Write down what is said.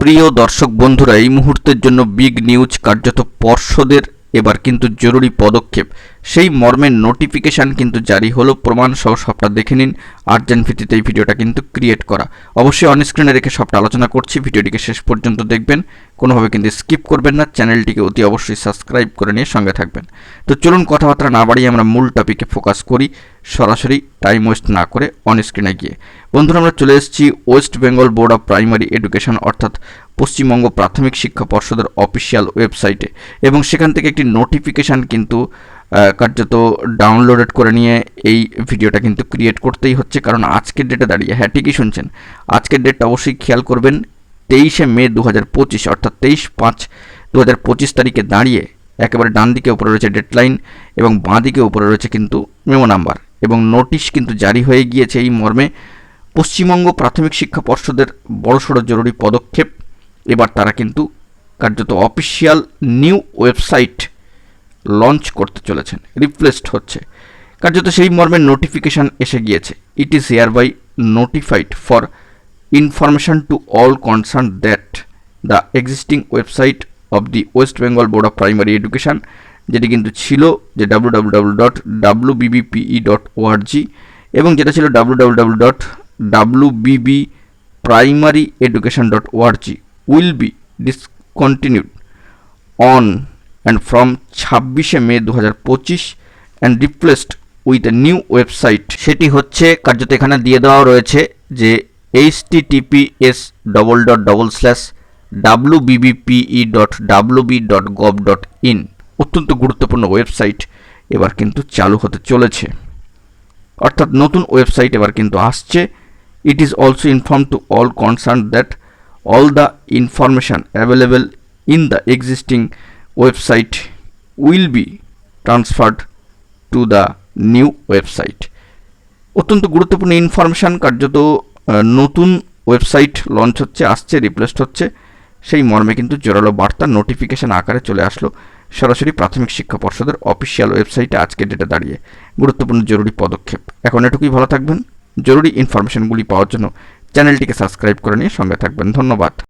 প্রিয় দর্শক বন্ধুরা, এই মুহূর্তের জন্য বিগ নিউজ কার্যত পর্ষদের এবার কিন্তু জরুরি পদক্ষেপ। সেই মর্মের নোটিফিকেশান কিন্তু জারি হলো প্রমাণ সহ সবটা দেখে নিন। আর্জেন্ট ভিত্তিতে এই ভিডিওটা কিন্তু ক্রিয়েট করা। অবশ্যই অন স্ক্রিনে রেখে সবটা আলোচনা করছি ভিডিওটিকে শেষ পর্যন্ত দেখবেন। কোনোভাবে কিন্তু স্কিপ করবেন না চ্যানেলটিকে অতি অবশ্যই সাবস্ক্রাইব করে নিয়ে সঙ্গে থাকবেন। তো চলুন কথাবার্তা না বাড়িয়ে আমরা মূল টপিকে ফোকাস করি। সরাসরি টাইম ওয়েস্ট না করে অন স্ক্রিনে গিয়ে। বন্ধুরা, আমরা চলে এসেছি West Bengal Board of Primary Education অর্থাৎ পশ্চিমবঙ্গ প্রাথমিক শিক্ষা পর্ষদের অফিসিয়াল ওয়েবসাইটে এবং সেখান থেকে একটি নোটিফিকেশান কিন্তু কার্যত ডাউনলোডেড করে নিয়ে এই ভিডিওটা কিন্তু ক্রিয়েট করতেই হচ্ছে। কারণ আজকের ডেটে দাঁড়িয়ে হ্যাঁ ঠিকই শুনছেন, আজকের ডেটটা অবশ্যই খেয়াল করবেন, তেইশে মে দু হাজার পঁচিশ, অর্থাৎ তেইশ পাঁচ দু হাজার পঁচিশ তারিখে দাঁড়িয়ে একেবারে ডান দিকে উপরে রয়েছে ডেডলাইন এবং বাঁ দিকে উপরে রয়েছে কিন্তু মেমো নাম্বার এবং নোটিশ কিন্তু জারি হয়ে গিয়েছে এই মর্মে। পশ্চিমবঙ্গ প্রাথমিক শিক্ষা পর্ষদের বড়সড় জরুরি পদক্ষেপ। এবার তারা কিন্তু কার্যত অফিসিয়াল নিউ ওয়েবসাইট লঞ্চ করতে চলেছেন, রিপ্লেসড হচ্ছে। কার্যত সেই মর্মের নোটিফিকেশান এসে গিয়েছে। It is hereby notified for information to all concern that the existing website of the West Bengal Board of Primary Education যেটি কিন্তু ছিল যে W W W dot W BBPE dot ORG এবং যেটা ছিল W W W dot W BB primary education dot ORG will be discontinued on and from ছাব্বিশে May দু হাজার পঁচিশ and replaced with a new website সেটি হচ্ছে কার্যত এখানে দিয়ে দেওয়া রয়েছে যে H S double dot double slash W BBPE dot W B dot gov dot in অত্যন্ত গুরুত্বপূর্ণ ওয়েবসাইট এবার কিন্তু চালু হতে চলেছে। অর্থাৎ নতুন ওয়েবসাইট এবার কিন্তু আসছে। It is also inform to all concern that all the information available in the existing website will be transferred to the new website অত্যন্ত গুরুত্বপূর্ণ ইনফরমেশান কার্যত নতুন ওয়েবসাইট লঞ্চ হচ্ছে, আসছে রিপ্লেসড হচ্ছে। সেই মর্মে কিন্তু জোরালো বার্তা নোটিফিকেশন আকারে চলে আসলো সরাসরি প্রাথমিক শিক্ষা পর্ষদের অফিসিয়াল ওয়েবসাইটে আজকে ডেটে দাঁড়িয়ে। গুরুত্বপূর্ণ জরুরি পদক্ষেপ। এখন এটুকুই ভালো থাকবেন। জরুরি ইনফরমেশনগুলি পাওয়ার জন্য চ্যানেলটিকে সাবস্ক্রাইব করে নিয়ে সঙ্গে থাকবেন। ধন্যবাদ।